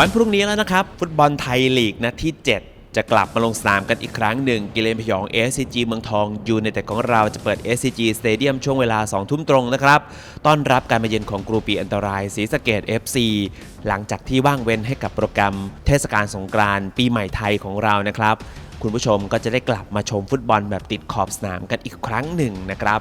วันพรุ่งนี้แล้วนะครับ ฟุตบอลไทยลีกนัดที่ 7จะกลับมาลงสนามกันอีกครั้งหนึ่ง กิเลนพยอง SCG เมืองทองยูในแต่ของเราจะเปิด SCG Stadium ช่วงเวลา 2 ทุ่มตรงนะครับ ต้อนรับการมาเยือนของกรูปีอันตรายศรีสะเกด FC หลังจากที่ว่างเว้นให้กับโปรแกรมเทศกาลสงกรานต์ปีใหม่ไทยของเรานะครับ คุณผู้ชมก็จะได้กลับมาชมฟุตบอลแบบติดขอบสนามกันอีกครั้งหนึ่งนะครับ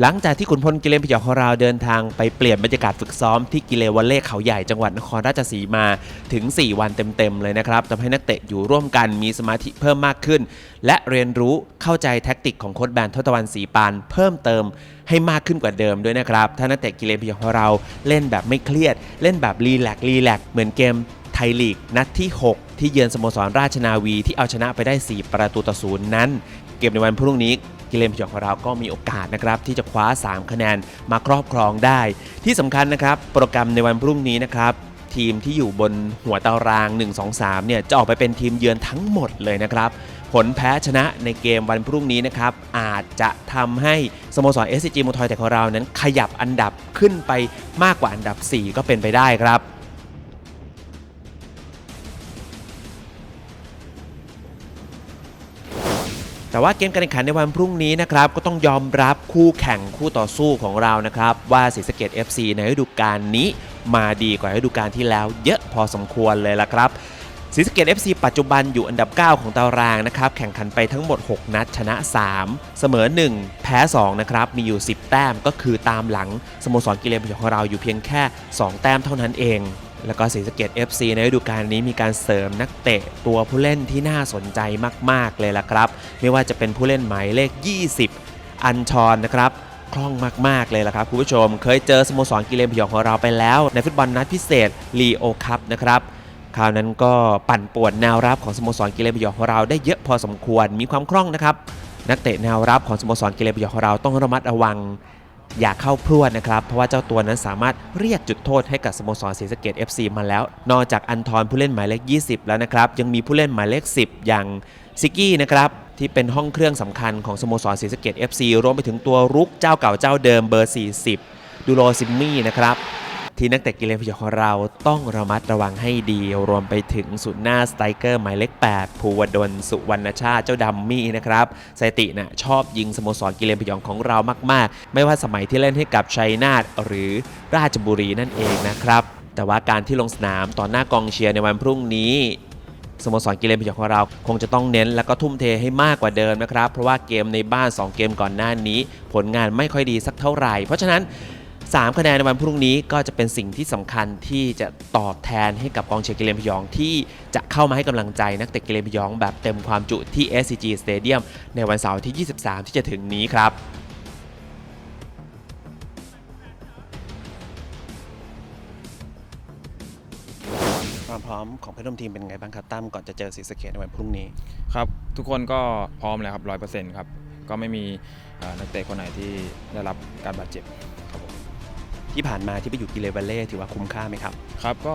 หลังจากที่ขุนพลกิเลนพยองของเราเดินทางไปเปลี่ยนบรรยากาศฝึกซ้อมที่กิเลวัลเล่เขาใหญ่จังหวัดนครราชสีมาถึง 4 วันเต็มๆเลยนะครับทำให้นักเตะอยู่ร่วมกันมีสมาธิเพิ่มมากขึ้น และเรียนรู้เข้าใจแท็กติกของโค้ชแบนทศวรรณศรีปานเพิ่มเติมให้มากขึ้นกว่าเดิมด้วยนะครับ ถ้านักเตะกิเลนพยองของเราเล่นแบบไม่เครียด เล่นแบบรีแลกซ์รีแลกซ์เหมือนเกมไทยลีกนัดที่ 6 ที่เยือนสโมสรราชนาวีที่เอาชนะไปได้ 4 ประตูต่อศูนย์นั้น เกมในวันพรุ่งนี้ กิเลนพยองของเราก็มีโอกาสนะครับที่จะคว้า 3 คะแนนมาครอบครองได้ ที่สำคัญนะครับ โปรแกรมในวันพรุ่งนี้นะครับทีมที่อยู่บนหัวตาราง 1 2 3 เนี่ยจะออกไปเป็นทีมเยือนทั้งหมดเลยนะครับ ผลแพ้ชนะในเกมวันพรุ่งนี้นะครับ อาจจะทำให้สโมสร SCG มอทอยแต่ของเรานั้นขยับอันดับขึ้นไปมากกว่าอันดับ 4 ก็เป็นไปได้ครับ แต่ว่าเกมการแข่งขันในวันพรุ่งนี้นะครับก็ต้องยอมรับคู่แข่งคู่ต่อสู้ของเรานะครับว่าศรีสะเกด FC ในฤดูกาลนี้ มาดีกว่าฤดูกาลที่แล้ว เยอะพอสมควรเลยละครับศรีสะเกด FC ปัจจุบันอยู่อันดับ 9 ของตารางนะครับแข่งขันไปทั้งหมด 6 นัดชนะ 3 เสมอ 1 แพ้ 2 นะครับมีอยู่ 10 แต้มก็คือตามหลังสโมสรกิเลนของเราอยู่เพียงแค่ 2 แต้มเท่านั้นเอง แล้วก็ศรีสะเกด FC ในฤดูกาลนี้มีการเสริมนักเตะตัวผู้เล่นที่น่าสนใจมาก ๆ เลยล่ะครับ ไม่ว่าจะเป็นผู้เล่นหมายเลข 20 อัญชรนะครับคล่องมาก ๆ เลยล่ะครับคุณผู้ชม เคยเจอสโมสรกิเลนพยองของเราไปแล้ว ในฟุตบอลนัดพิเศษลีโอคัพนะครับคราวนั้นก็ปั่นป่วนแนวรับของสโมสรกิเลนพยองของเราได้เยอะพอสมควรมีความคล่องนะครับนักเตะแนวรับของสโมสรกิเลนพยองของเราต้องระมัดระวัง อย่าเข้าพรวดนะครับ เพราะว่าเจ้าตัวนั้นสามารถเรียกจุดโทษให้กับสโมสรศรีสะเกด FC มาแล้ว นอกจากอันทอนผู้เล่นหมายเลข 20 แล้วนะครับ ยังมีผู้เล่นหมายเลข 10 อย่างซิกกี้นะครับที่เป็นห้องเครื่องสำคัญของสโมสรศรีสะเกด FC รวมไปถึงตัวรุกเจ้าเก่าเจ้าเดิมเบอร์ 40 ดูโรซิมมี่นะครับ ที่นักเตะกิเลนพยองของเราต้องระมัดระวังให้ดี รวมไปถึงสุดหน้าสไตรเกอร์หมายเลข8ภูวดลสุวรรณชาติเจ้าดัมมี่นะครับสถิตินะชอบยิงสโมสรกิเลนพยองของเรามากๆ ไม่ว่าสมัยที่เล่นให้กับชัยนาทหรือราชบุรีนั่นเองนะครับ แต่ว่าการที่ลงสนามต่อหน้ากองเชียร์ในวันพรุ่งนี้สโมสรกิเลนพยองของเราคงจะต้องเน้นและก็ทุ่มเทให้มากกว่าเดิมนะครับ เพราะว่าเกมในบ้าน 2 เกมก่อนหน้านี้ ผลงานไม่ค่อยดีสักเท่าไหร่ เพราะฉะนั้น 3 คะแนนในวันพรุ่งนี้ก็จะเป็นสิ่งที่สำคัญที่จะตอบแทนให้กับกองเชียร์กิเลนพยองที่จะเข้ามาให้กำลังใจนักเตะกิเลนพยองแบบเต็มความจุที่ SCG Stadium ในวันเสาร์ที่ 23 ที่จะถึงนี้ครับความพร้อมของเพื่อนร่วมทีมเป็นไงบ้างครับตั้มก่อนจะเจอศรีสะเกดในวันพรุ่งนี้ครับทุกคนก็พร้อมเลยครับร้อยเปอร์เซ็นต์ครับก็ไม่มีเอ่อนักเตะคนไหนที่ได้รับการบาดเจ็บครับผม ที่ผ่านมาที่ไปอยู่กิเลนวัลเล่ถือว่าคุ้มค่าไหมครับ ครับก็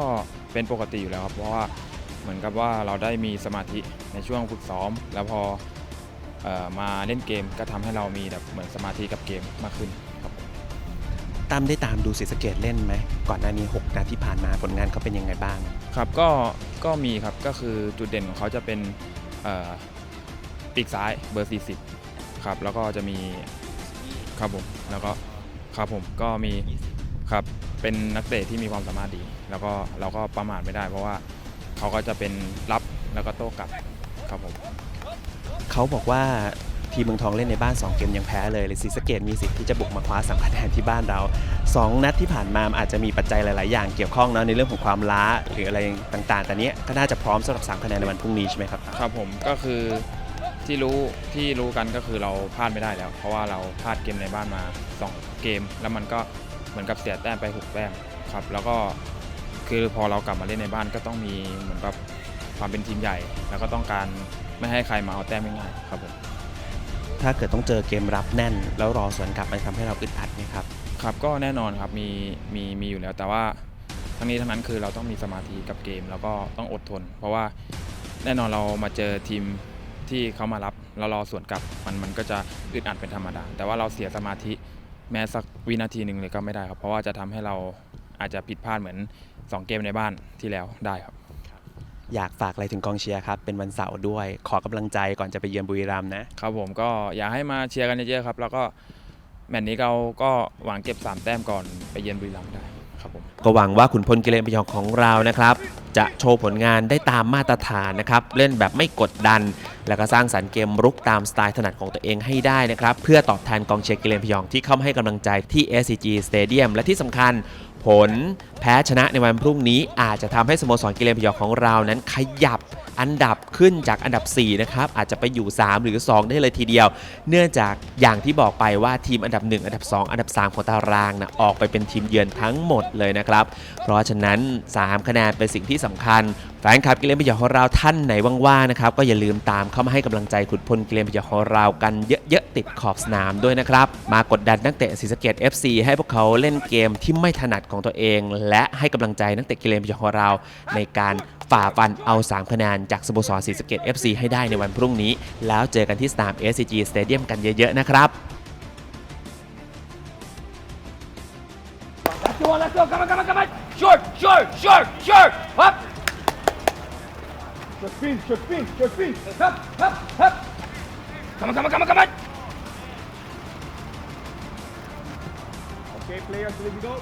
เป็นปกติอยู่แล้วครับ เพราะว่าเหมือนกับว่าเราได้มีสมาธิในช่วงฝึกซ้อม แล้วพอเอ่อมาเล่นเกมก็ทำให้เรามีแบบเหมือนสมาธิกับเกมมากขึ้นครับผมตั้มได้ตามดูศรีสะเกดเล่นไหม ก่อนหน้านี้ 6นัดที่ผ่านมาผลงานเขาเป็นยังไงบ้าง ครับก็ก็มีครับก็คือจุดเด่นของเขาจะเป็นเอ่อปีกซ้ายเบอร์ 40 ครับ แล้วก็จะมีครับผมแล้วก็ครับผมก็มี ครับ เป็นนักเตะที่มีความสามารถดี แล้วก็เราก็ประมาทไม่ได้ เพราะว่าเขาก็จะเป็นรับแล้วก็โต้กลับครับผมเขาบอกว่าทีมเมืองทองเล่นในบ้าน 2 เกมยังแพ้เลยเลยศรีสะเกดมีสิทธิ์ที่จะบุกมาคว้าสามคะแนนที่บ้านเรา 2 นัดที่ผ่านมาอาจจะมีปัจจัยหลาย ๆ อย่างเกี่ยวข้องเนอะในเรื่องของความล้าหรืออะไรต่าง ๆ แต่เนี้ยก็น่าจะพร้อมสำหรับ3คะแนนในวันพรุ่งนี้ใช่ไหมครับครับผมก็คือที่รู้ที่รู้กันก็คือเราพลาดไม่ได้แล้ว เพราะว่าเราพลาดเกมในบ้านมา 2 เกม แล้วมันก็ เหมือนกับเสียแต้มไป6แต้มครับ แล้วก็คือพอเรากลับมาเล่นในบ้านก็ต้องมีเหมือนกับความเป็นทีมใหญ่ แล้วก็ต้องการไม่ให้ใครมาเอาแต้มง่ายๆครับผมถ้าเกิดต้องเจอเกมรับแน่น แล้วรอสวนกลับมันทำให้เราอึดอัดไหมครับครับก็แน่นอนครับมีมีมีอยู่แล้วแต่ว่าทั้งนี้ทั้งนั้นคือเราต้องมีสมาธิกับเกม แล้วก็ต้องอดทน เพราะว่าแน่นอนเรามาเจอทีมที่เขามารับแล้วรอสวนกลับมันมันก็จะอึดอัดเป็นธรรมดา แต่ว่าเราเสียสมาธิ แม้สักวินาทีหนึ่งเลยก็ไม่ได้ครับ เพราะว่าจะทำให้เราอาจจะผิดพลาดเหมือน 2 เกมในบ้านที่แล้วได้ครับ อยากฝากอะไรถึงกองเชียร์ครับ เป็นวันเสาร์ด้วย ขอกำลังใจก่อนจะไปเยือนบุรีรัมย์นะครับผมก็อยากให้มาเชียร์กันเยอะๆครับ แล้วก็แมตช์นี้เราก็หวังเก็บ3แต้มก่อนไปเยือนบุรีรัมย์ได้ครับผมก็หวังว่าขุนพลกิเลนพยองของเรานะครับ จะโชว์ผลงานได้ตามมาตรฐานนะครับ เล่นแบบไม่กดดัน แล้วก็สร้างสรรค์เกมรุกตามสไตล์ถนัดของตัวเองให้ได้นะครับ เพื่อตอบแทนกองเชียร์กิเลนพยองที่เข้ามาให้กำลังใจที่ SCG Stadium และที่สำคัญผล แพ้ชนะในวันพรุ่งนี้อาจจะทำให้สโมสรกิเลนพยองของเรานั้นขยับอันดับขึ้นจากอันดับ 4 นะครับ อาจจะไปอยู่ 3 หรือ 2 ได้เลยทีเดียว เนื่องจากอย่างที่บอกไปว่าทีมอันดับ 1 อันดับ 2 อันดับ 3 ของตารางนะออกไปเป็นทีมเยือนทั้งหมดเลยนะครับ เพราะฉะนั้น 3 คะแนนเป็นสิ่งที่สำคัญแฟนคลับกิเลนพยองของเราท่านไหนว่างๆนะครับก็อย่าลืมตามเข้ามาให้กำลังใจขุนพลกิเลนพยองของเรากันเยอะๆติดขอบสนามด้วยนะครับมากดดันนักเตะศรีสะเกด FC ให้พวกเขาเล่นเกมที่ไม่ถนัดของตัวเองและให้กำลังใจนักเตะกิเลนพยองของเรา ในการฝ่าฟันเอา 3 คะแนนจากสโมสรศรีสะเกด FC ให้ได้ในวันพรุ่งนี้ แล้วเจอกันที่สนาม SCG Stadium กันเยอะๆนะครับโยนแล้วกำลังกำะมัง short short short ยฮับ short spin short spin short spin ครับครับครับกำลังกำลังกำลังกำลัง Okay, players, let's go.